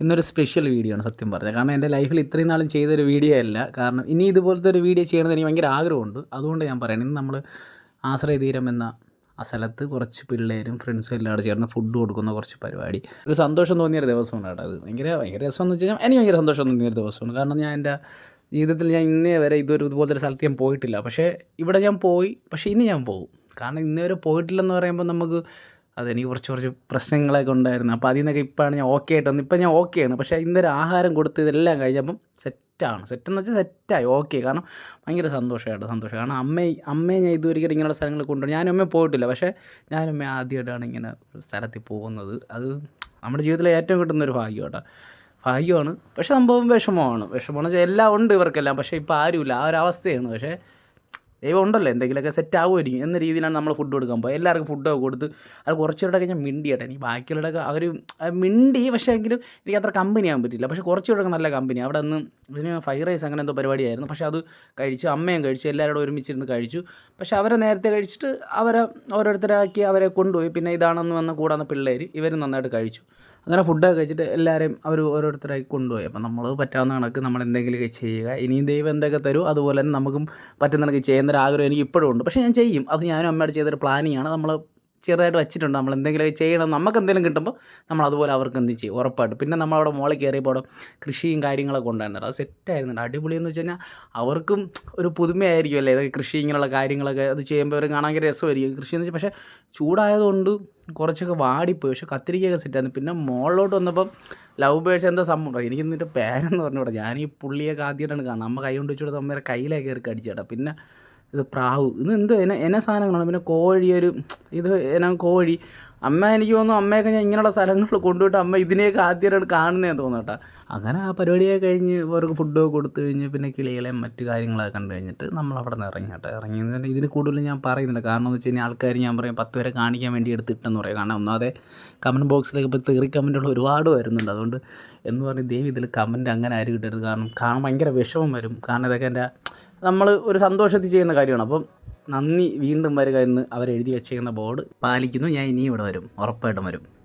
ഇന്നൊരു special video ആണ് സത്യം പറഞ്ഞത്. കാരണം എന്റെ ലൈഫിൽ ഇത്രയും നാളും ചെയ്തൊരു വീഡിയോ അല്ല. കാരണം ഇനി ഇതുപോലത്തെ ഒരു വീഡിയോ ചെയ്യണമെന്ന് എനിക്ക് ഭയങ്കര ആഗ്രഹമുണ്ട്. അതുകൊണ്ട് ഞാൻ പറയണം ഇന്ന് നമ്മൾ ആശ്രയതീരം എന്ന ആ സ്ഥലത്ത് കുറച്ച് പിള്ളേരും ഫ്രണ്ട്സും എല്ലാം കൂടെ ചേർന്ന് ഫുഡ് കൊടുക്കുന്ന കുറച്ച് പരിപാടി. ഒരു സന്തോഷം തോന്നിയ ഒരു ദിവസമാണ് കേട്ടോ അത്. ഭയങ്കര ഭയങ്കര രസമെന്ന് വെച്ച് കഴിഞ്ഞാൽ എനിക്ക് ഭയങ്കര സന്തോഷം തോന്നിയൊരു ദിവസമാണ്. കാരണം ഞാൻ എന്റെ ജീവിതത്തിൽ ഞാൻ ഇന്നേ വരെ ഇതൊരു ഇതുപോലത്തെ സ്ഥലത്ത് ഞാൻ പോയിട്ടില്ല. പക്ഷേ ഇവിടെ ഞാൻ പോയി പക്ഷേ ഇനി ഞാൻ പോകും. കാരണം ഇന്നേ വരെ പോയിട്ടില്ലെന്ന് പറയുമ്പോൾ നമുക്ക് അതെനിക്ക് കുറച്ച് കുറച്ച് പ്രശ്നങ്ങളൊക്കെ ഉണ്ടായിരുന്നു. അപ്പോൾ അതിൽ നിന്നൊക്കെ ഇപ്പോഴാണ് ഞാൻ ഓക്കെ ആയിട്ട് വന്നത്. ഇപ്പം ഞാൻ ആണ്. പക്ഷേ ഇന്നൊരു ആഹാരം കൊടുത്ത് ഇതെല്ലാം കഴിഞ്ഞപ്പം സെറ്റാണ് സെറ്റെന്ന് വെച്ചാൽ സെറ്റായി ഓക്കെ കാരണം ഭയങ്കര സന്തോഷമായിട്ട് സന്തോഷം. കാരണം അമ്മയെ അമ്മയെ ഞാൻ ഇതുവരെയും ഇങ്ങനെയുള്ള സ്ഥലങ്ങളിൽ കൊണ്ടുപോയി ഞാനും അമ്മ പോയിട്ടില്ല. പക്ഷേ ഞാനും അമ്മ ആദ്യമായിട്ടാണ് ഇങ്ങനെ ഒരു സ്ഥലത്തിൽ പോകുന്നത്. അത് നമ്മുടെ ജീവിതത്തിലെ ഏറ്റവും കിട്ടുന്ന ഒരു ഭാഗ്യം കേട്ടോ. ഭാഗ്യമാണ്. പക്ഷേ സംഭവം വിഷമമാണ്. വിഷമമാണെന്ന് വെച്ചാൽ എല്ലാം ഉണ്ട് ഇവർക്കെല്ലാം. പക്ഷേ ഇപ്പോൾ ആരുമില്ല. ആ ഒരു അവസ്ഥയാണ്. പക്ഷേ ദൈവം ഉണ്ടല്ലോ എന്തെങ്കിലുമൊക്കെ സെറ്റ് ആവുമായിരിക്കും എന്ന രീതിയിലാണ് നമ്മൾ ഫുഡ് കൊടുക്കാൻ പോകുക എല്ലാവർക്കും ഫുഡൊക്കെ കൊടുത്ത് അത് കുറച്ചുകൂടെ ഞാൻ മിണ്ടി കേട്ടോ. എനിക്ക് ബാക്കിയുള്ളവരൊക്കെ അവർ മിണ്ടി പക്ഷേ എങ്കിലും എനിക്ക് അത്ര കമ്പനി ആകാൻ പറ്റില്ല പക്ഷേ കുറച്ചുകൂടെ നല്ല കമ്പനി അവിടെ നിന്ന് ഇതിന് ഫ്രൈഡ് റൈസ് അങ്ങനെ എന്തോ പരിപാടിയായിരുന്നു. പക്ഷേ അത് കഴിച്ച് അമ്മയും കഴിച്ച് എല്ലാവരോടും ഒരുമിച്ചിരുന്ന് കഴിച്ചു. പക്ഷേ അവരെ നേരത്തെ കഴിച്ചിട്ട് അവരെ ഓരോരുത്തരാക്കി അവരെ കൊണ്ടുപോയി. പിന്നെ ഇതാണെന്ന് വന്ന കൂടാന്ന പിള്ളേർ ഇവരും നന്നായിട്ട് കഴിച്ചു. അങ്ങനെ ഫുഡൊക്കെ കഴിച്ചിട്ട് എല്ലാവരെയും അവർ ഓരോരുത്തരായി കൊണ്ടുപോയി. അപ്പം നമ്മൾ പറ്റാവുന്ന കണക്ക് നമ്മൾ എന്തെങ്കിലുമൊക്കെ ചെയ്യുക. ഇനിയും ദൈവം എന്തൊക്കെ തരും അതുപോലെ തന്നെ നമുക്കും പറ്റുന്ന കണക്ക് ചെയ്യുന്ന ഒരു ആഗ്രഹം എനിക്ക് ഇപ്പോഴും ഉണ്ട്. പക്ഷേ ഞാൻ ചെയ്യും. അത് ഞാനും അമ്മയോട് ചെയ്തൊരു പ്ലാനിങ്ങാണ് നമ്മൾ ചെറുതായിട്ട് വെച്ചിട്ടുണ്ട്. നമ്മൾ എന്തെങ്കിലും ചെയ്യണം. നമുക്ക് എന്തെങ്കിലും കിട്ടുമ്പോൾ നമ്മൾ അതുപോലെ അവർക്ക് എന്ത് ചെയ്യും? ഉറപ്പായിട്ട്. പിന്നെ നമ്മളവിടെ മോളിൽ കയറിയപ്പോൾ അവിടെ കൃഷിയും കാര്യങ്ങളൊക്കെ ഉണ്ടായിരുന്നത് അത് സെറ്റായിരുന്നുണ്ട് അടിപൊളിയെന്ന് വെച്ച് കഴിഞ്ഞാൽ അവർക്കും ഒരു പുതുമയായിരിക്കും അല്ലേ? ഇതൊക്കെ കൃഷി ഇങ്ങനെയുള്ള കാര്യങ്ങളൊക്കെ അത് ചെയ്യുമ്പോൾ അവർ കാണാൻ രസമായിരിക്കും. കൃഷി എന്ന് വെച്ചാൽ പക്ഷേ ചൂടായതുകൊണ്ട് കുറച്ചൊക്കെ വാടിപ്പോയി. പക്ഷേ കത്തിരിക്കയൊക്കെ സെറ്റായിരുന്നു പിന്നെ മുകളിലോട്ട് വന്നപ്പം ലവ് ബേഴ്സ് എന്താ സംഭവം? എനിക്ക് എന്നിട്ട് പേരെന്ന് പറഞ്ഞു ഞാൻ ഈ പുള്ളിയൊക്കെ ആദ്യമായിട്ടാണ് കാണുന്നത്. അമ്മ കൈ കൊണ്ട് വെച്ചു അമ്മേരെ കയ്യിലേക്ക് കയറി കടിച്ചേട്ടാ പിന്നെ ഇത് പ്രാവ്. ഇത് എന്ത് എന്നെ എന്നെ സാധനങ്ങളാണ്. പിന്നെ കോഴി ഒരു ഇത് എന്നാ കോഴി. അമ്മ എനിക്ക് തോന്നുന്നു അമ്മയൊക്കെ ഞാൻ ഇങ്ങനെയുള്ള സ്ഥലങ്ങളിൽ കൊണ്ടുപോയിട്ട് അമ്മ ഇതിനെയൊക്കെ ആദ്യമായിട്ട് കാണുന്നതെന്ന് തോന്നുന്നു കേട്ടോ. അങ്ങനെ ആ പരിപാടിയൊക്കെ കഴിഞ്ഞ് അവർക്ക് ഫുഡൊക്കെ കൊടുത്തു കഴിഞ്ഞ് പിന്നെ കിളികളെ മറ്റു കാര്യങ്ങളൊക്കെ കണ്ടു കഴിഞ്ഞിട്ട് നമ്മൾ അവിടെ നിന്ന് ഇറങ്ങി കേട്ടോ. ഇതിന് കൂടുതൽ ഞാൻ പറയുന്നില്ല. കാരണം എന്ന് വെച്ച് കഴിഞ്ഞാൽ ആൾക്കാർ ഞാൻ പറയും പത്ത് വരെ കാണിക്കാൻ വേണ്ടി എടുത്തിട്ടെന്ന് പറയും. കാരണം ഒന്നാതെ കമന്റ് ബോക്സിലേക്ക് ഇപ്പോൾ തെറി കമന്റുകൾ ഒരുപാട് വരുന്നുണ്ട്. അതുകൊണ്ട് എന്ന് പറഞ്ഞാൽ ദൈവം ഇതിൽ കമന്റ് അങ്ങനെ ആരും ഇടരുത് കാരണം കാണാൻ ഭയങ്കര വിഷമം വരും. കാരണം ഇതൊക്കെ എന്റെ നമ്മൾ ഒരു സന്തോഷത്തിൽ ചെയ്യുന്ന കാര്യമാണ്. അപ്പം നന്ദി വീണ്ടും വരിക എന്ന് അവരെഴുതി വെച്ചേക്കുന്ന ബോർഡ് പാലിക്കുന്നു. ഞാൻ ഇനിയും ഇവിടെ വരും. ഉറപ്പായിട്ടും വരും.